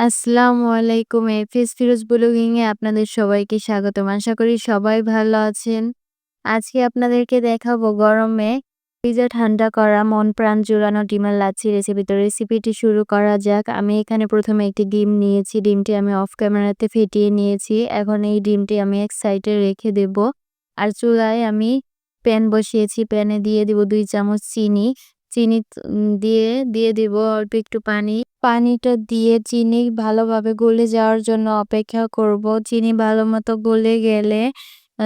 আসসালামু আলাইকুম, FS Firoz blogging এ আপনাদের সবাইকে স্বাগতম। আশা করি সবাই ভালো আছেন। আজকে আপনাদেরকে দেখাবো গরমে পিজা ঠান্ডা করা, মন প্রাণ জুড়ানো ডিমের লাচ্ছি রেসিপি তো রেসিপিটি শুরু করা যাক। আমি এখানে প্রথমে একটি ডিম নিয়েছি। ডিমটি আমি অফ ক্যামেরাতে ফেটিয়ে নিয়েছি। এখন এই ডিমটি আমি এক সাইডে রেখে দেব। আর চুলায় আমি প্যান বসিয়েছি। প্যানে দিয়ে দিব দুই চামচ চিনি। চিনি দিয়ে দিয়ে দিব অল্প একটু পানি। পানিটা দিয়ে চিনি ভালোভাবে গলে যাওয়ার জন্য অপেক্ষা করব। চিনি ভালো মতো গলে গেলে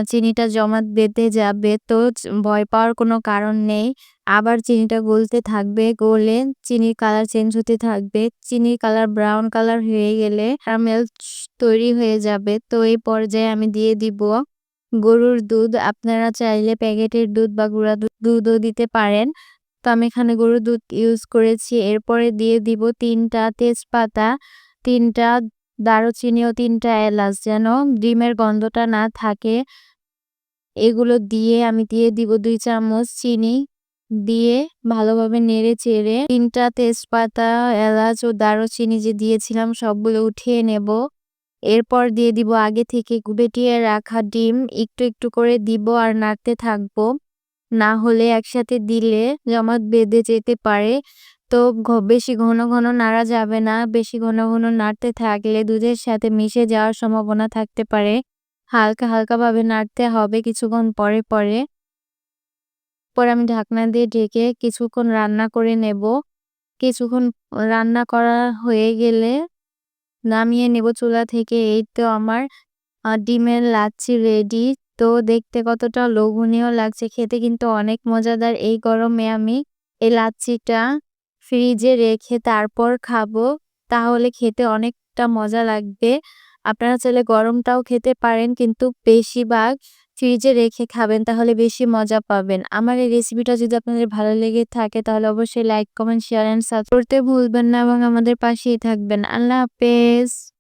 চিনিটা জমাট বেঁধে যাবে তো ভয় পাওয়ার কোনো কারণ নেই। আবার চিনিটা গলতে থাকবে, গলে চিনির কালার চেঞ্জ হতে থাকবে। চিনির কালার ব্রাউন কালার হয়ে গেলে ক্যারামেল তৈরি হয়ে যাবে। তো এই পর্যায়ে আমি দিয়ে দিব গরুর দুধ। আপনারা চাইলে প্যাকেটের দুধ বা গুঁড়া দুধও দিতে পারেন। তো আমি এখানে গরুর দুধ ইউজ করেছি। এরপরে দিয়ে দিব তিনটা তেজপাতা, তিনটা দারুচিনি ও তিনটা এলাচ যেন ডিমের গন্ধটা না থাকে। এগুলো দিয়ে আমি দিয়ে দিব দুই চামচ চিনি দিয়ে ভালোভাবে নেড়ে চেড়ে তিনটা তেজপাতা, এলাচ ও দারুচিনি যে দিয়েছিলাম সবগুলো উঠিয়ে নেব। এরপর দিয়ে দিব আগে থেকে বেটিয়ে রাখা ডিম। একটু একটু করে দিব আর নাড়তে থাকব। না হলে একসাথে দিলে জমাট বেঁধে যেতে পারে। তো বেশি ঘন ঘন নাড়া যাবে না। বেশি ঘন ঘন নাড়তে থাকলে দুধের সাথে মিশে যাওয়ার সম্ভাবনা থাকতে পারে। হালকা হালকাভাবে নাড়তে হবে কিছুক্ষণ পরে পরে। পরে আমি ঢাকনা দিয়ে ঢেকে কিছুক্ষণ রান্না করে নেব। কিছুক্ষণ রান্না করা হয়ে গেলে নামিয়ে নেব চুলা থেকে। এই তো আমার ডিমের লাচ্ছি রেডি। তো দেখতে কতটা লোভনীয় লাগছে খেতে কিন্তু অনেক মজাদার। এই গরমে আমি এই লাচ্ছিটা ফ্রিজে রেখে তারপর খাব, তাহলে খেতে অনেকটা মজা লাগবে। আপনারা চাইলে গরমটাও খেতে পারেন, কিন্তু বেশিরভাগ ফ্রিজে রেখে খাবেন, তাহলে বেশি মজা পাবেন। আমার এই রেসিপিটা যদি আপনাদের ভালো লেগে থাকে, তাহলে অবশ্যই like, comment, share, and subscribe করতে ভুলবেন না, এবং আমাদের পাশেই থাকবেন। আল্লাহ হাফেজ।